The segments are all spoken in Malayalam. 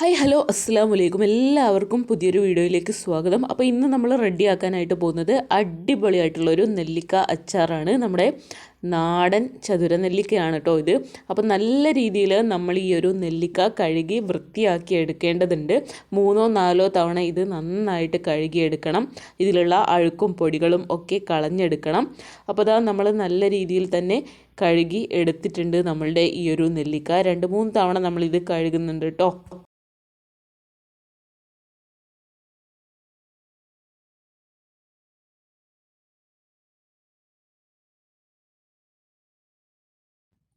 ഹായ് ഹലോ അസ്സാം വലൈക്കും എല്ലാവർക്കും പുതിയൊരു വീഡിയോയിലേക്ക് സ്വാഗതം. അപ്പോൾ ഇന്ന് നമ്മൾ റെഡിയാക്കാനായിട്ട് പോകുന്നത് അടിപൊളിയായിട്ടുള്ളൊരു നെല്ലിക്ക അച്ചാറാണ്. നമ്മുടെ നാടൻ ചതുര നെല്ലിക്കയാണ് കേട്ടോ ഇത്. അപ്പോൾ നല്ല രീതിയിൽ നമ്മൾ ഈ ഒരു നെല്ലിക്ക കഴുകി വൃത്തിയാക്കി എടുക്കേണ്ടതുണ്ട്. മൂന്നോ നാലോ തവണ ഇത് നന്നായിട്ട് കഴുകിയെടുക്കണം. ഇതിലുള്ള അഴുക്കും പൊടികളും ഒക്കെ കളഞ്ഞെടുക്കണം. അപ്പോൾ അതാ നമ്മൾ നല്ല രീതിയിൽ തന്നെ കഴുകി എടുത്തിട്ടുണ്ട് നമ്മളുടെ ഈ ഒരു നെല്ലിക്ക. രണ്ട് മൂന്ന് തവണ നമ്മളിത് കഴുകുന്നുണ്ട് കേട്ടോ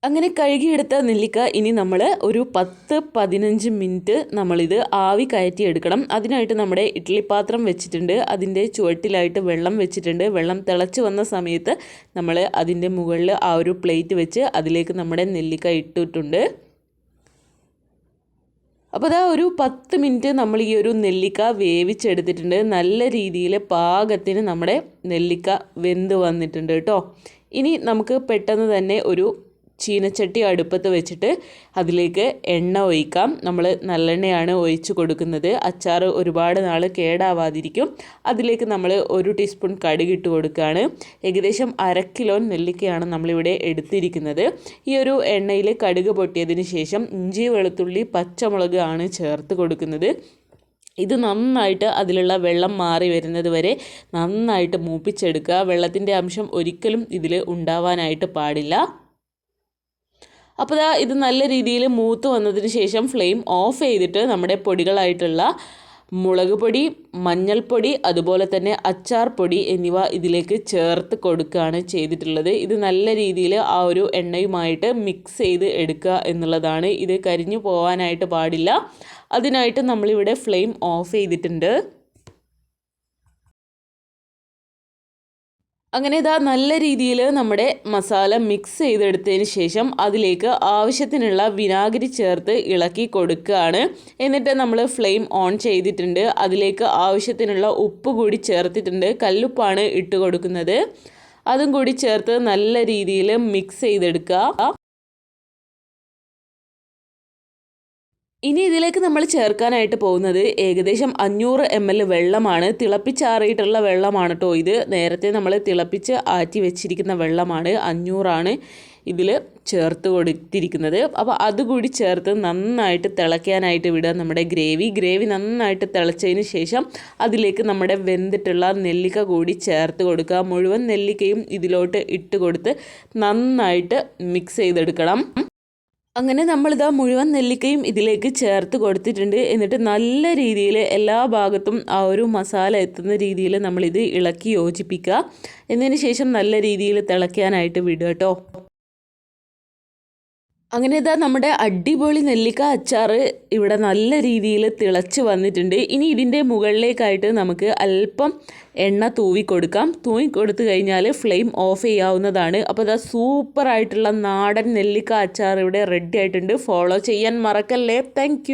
അങ്ങനെ കഴുകിയെടുത്ത നെല്ലിക്ക ഇനി നമ്മൾ ഒരു പത്ത് പതിനഞ്ച് മിനിറ്റ് നമ്മളിത് ആവി കയറ്റി എടുക്കണം അതിനായിട്ട് നമ്മുടെ ഇഡ്ഡലി പാത്രം വെച്ചിട്ടുണ്ട്. അതിന്റെ ചുവട്ടിലായിട്ട് വെള്ളം വെച്ചിട്ടുണ്ട്. വെള്ളം തിളച്ച് വന്ന സമയത്ത് നമ്മൾ അതിന്റെ മുകളിൽ ആ ഒരു പ്ലേറ്റ് വെച്ച് അതിലേക്ക് നമ്മുടെ നെല്ലിക്ക ഇട്ടിട്ടുണ്ട്. അപ്പോൾ അതാ ഒരു പത്ത് മിനിറ്റ് നമ്മൾ ഈ ഒരു നെല്ലിക്ക വേവിച്ചെടുത്തിട്ടുണ്ട്. നല്ല രീതിയിൽ പാകത്തിന് നമ്മുടെ നെല്ലിക്ക വെന്ത് വന്നിട്ടുണ്ട് കേട്ടോ. ഇനി നമുക്ക് പെട്ടെന്ന് തന്നെ ഒരു ചീനച്ചട്ടി അടുപ്പത്ത് വെച്ചിട്ട് അതിലേക്ക് എണ്ണ ഒഴിക്കാം. നമ്മൾ നല്ലെണ്ണയാണ് ഒഴിച്ച് കൊടുക്കുന്നത്. അച്ചാർ ഒരുപാട് നാൾ കേടാവാതിരിക്കും. അതിലേക്ക് നമ്മൾ ഒരു ടീസ്പൂൺ കടുക് ഇട്ട് കൊടുക്കുകയാണ് ഏകദേശം അര കിലോ നെല്ലിക്കയാണ് നമ്മളിവിടെ എടുത്തിരിക്കുന്നത്. ഈ ഒരു എണ്ണയിൽ കടുക് പൊട്ടിയതിന് ശേഷം ഇഞ്ചി വെളുത്തുള്ളി പച്ചമുളക് ആണ് ചേർത്ത് കൊടുക്കുന്നത്. ഇത് നന്നായിട്ട് അതിലുള്ള വെള്ളം മാറി വരുന്നത് വരെ നന്നായിട്ട് മൂപ്പിച്ചെടുക്കുക. വെള്ളത്തിന്റെ അംശം ഒരിക്കലും ഇതിൽ ഉണ്ടാവാനായിട്ട് പാടില്ല. അപ്പോൾ ഇതാ ഇത് നല്ല രീതിയിൽ മൂത്ത് വന്നതിന് ശേഷം ഫ്ലെയിം ഓഫ് ചെയ്തിട്ട് നമ്മുടെ പൊടികളായിട്ടുള്ള മുളക് പൊടി മഞ്ഞൾപ്പൊടി അതുപോലെ തന്നെ അച്ചാർ പൊടി എന്നിവ ഇതിലേക്ക് ചേർത്ത് കൊടുക്കുകയാണ് ചെയ്തിട്ടുള്ളത്. ഇത് നല്ല രീതിയിൽ ആ ഒരു എണ്ണയുമായിട്ട് മിക്സ് ചെയ്ത് എടുക്കുക എന്നുള്ളതാണ്. ഇത് കരിഞ്ഞു പോകാനായിട്ട് പാടില്ല. അതിനായിട്ട് നമ്മളിവിടെ ഫ്ലെയിം ഓഫ് ചെയ്തിട്ടുണ്ട്. അങ്ങനെ ഇതാ നല്ല രീതിയിൽ നമ്മുടെ മസാല മിക്സ് ചെയ്തെടുത്തതിന് ശേഷം അതിലേക്ക് ആവശ്യത്തിനുള്ള വിനാഗിരി ചേർത്ത് ഇളക്കി കൊടുക്കുകയാണ്. എന്നിട്ട് നമ്മൾ ഫ്ലെയിം ഓൺ ചെയ്തിട്ടുണ്ട്. അതിലേക്ക് ആവശ്യത്തിനുള്ള ഉപ്പ് കൂടി ചേർത്തിട്ടുണ്ട്. കല്ലുപ്പാണ് ഇട്ട് കൊടുക്കുന്നത്. അതും കൂടി ചേർത്ത് നല്ല രീതിയിൽ മിക്സ് ചെയ്തെടുക്കുക. ഇനി ഇതിലേക്ക് നമ്മൾ ചേർക്കാനായിട്ട് പോകുന്നത് ഏകദേശം അഞ്ഞൂറ് എം എൽ വെള്ളമാണ്. തിളപ്പിച്ചാറിയിട്ടുള്ള വെള്ളമാണ് കേട്ടോ ഇത്. നേരത്തെ നമ്മൾ തിളപ്പിച്ച് ആറ്റി വെച്ചിരിക്കുന്ന വെള്ളമാണ് അഞ്ഞൂറാണ് ഇതിൽ ചേർത്ത് കൊടുത്തിരിക്കുന്നത്. അപ്പോൾ അതുകൂടി ചേർത്ത് നന്നായിട്ട് തിളയ്ക്കാനായിട്ട് വിടുക നമ്മുടെ ഗ്രേവി. ഗ്രേവി നന്നായിട്ട് തിളച്ചതിന് ശേഷം അതിലേക്ക് നമ്മുടെ വെന്തിട്ടുള്ള നെല്ലിക്ക കൂടി ചേർത്ത് കൊടുക്കുക. മുഴുവൻ നെല്ലിക്കയും ഇതിലോട്ട് ഇട്ട് കൊടുത്ത് നന്നായിട്ട് മിക്സ് ചെയ്തെടുക്കണം. അങ്ങനെ നമ്മളിതാ മുഴുവൻ നെല്ലിക്കയും ഇതിലേക്ക് ചേർത്ത് കൊടുത്തിട്ടുണ്ട്. എന്നിട്ട് നല്ല രീതിയിൽ എല്ലാ ഭാഗത്തും ആ ഒരു മസാല എത്തുന്ന രീതിയിൽ നമ്മളിത് ഇളക്കി യോജിപ്പിക്കുക. എന്നതിന് ശേഷം നല്ല രീതിയിൽ തിളയ്ക്കാനായിട്ട് വിടുക കേട്ടോ അങ്ങനെ ഇതാ നമ്മുടെ അടിപൊളി നെല്ലിക്ക അച്ചാർ ഇവിടെ നല്ല രീതിയിൽ തിളച്ച് വന്നിട്ടുണ്ട്. ഇനി ഇതിന്റെ മുകളിലേക്കായിട്ട് നമുക്ക് അല്പം എണ്ണ തൂവി കൊടുക്കാം. തൂവി കൊടുത്തു കഴിഞ്ഞാൽ ഫ്ലെയിം ഓഫ് ചെയ്യാവുന്നതാണ്. അപ്പോൾ ഇതാ സൂപ്പറായിട്ടുള്ള നാടൻ നെല്ലിക്ക അച്ചാർ ഇവിടെ റെഡി ആയിട്ടുണ്ട്. ഫോളോ ചെയ്യാൻ മറക്കല്ലേ. താങ്ക്